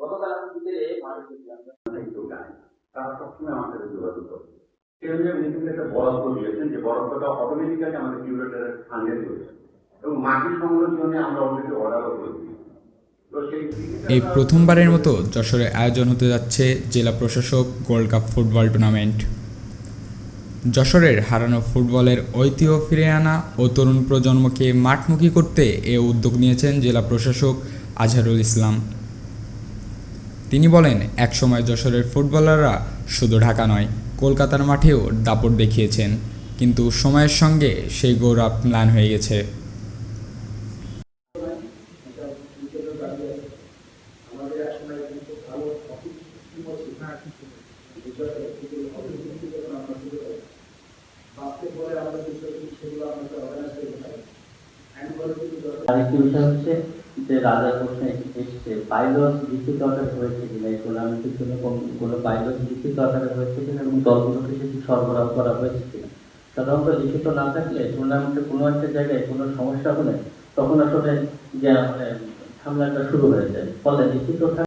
গতকাল আমি বিকেলে মাঠে গেছিলাম কেউ জানে তারা সবসময় আমার সাথে যোগাযোগ করে। সেই অনুযায়ী উনি কিন্তু একটা বরাদ্দ দিয়েছেন যে বরাদ্দটা অটোমেটিক্যালি আমাদের কিউরেটারের ফান্ডে রয়েছে এবং মাটি সংরক্ষণে আমরা অলরেডি অর্ডারও করে দিয়েছি। তো সেই এই প্রথমবারের মতো যশোরে আয়োজন হতে যাচ্ছে জেলা প্রশাসক গোল্ড কাপ ফুটবল টুর্নামেন্ট যশোরের হারানো ফুটবলের ঐতিহ্য ফিরে আনা ও তরুণ প্রজন্মকে মাঠমুখী করতে এ উদ্যোগ নিয়েছেন জেলা প্রশাসক আজহারুল ইসলাম। তিনি বলেন, একসময় যশোরের ফুটবলাররা শুধু ঢাকা নয়, কলকাতার মাঠেও দাপট দেখিয়েছেন, কিন্তু সময়ের সঙ্গে সেই গৌরব ম্লান হয়ে গেছে। আমাদের কিন্তু ভালো কিনা? আকারে হয়েছে কিনা এবং দলগুলোকে সরবরাহ করা হয়েছে লিখিত না থাকলে কোনো একটা জায়গায় কোনো সমস্যা হলে তখন আসলে যে মানে ঝামেলাটা শুরু হয়ে যায়। ফলে লিখিত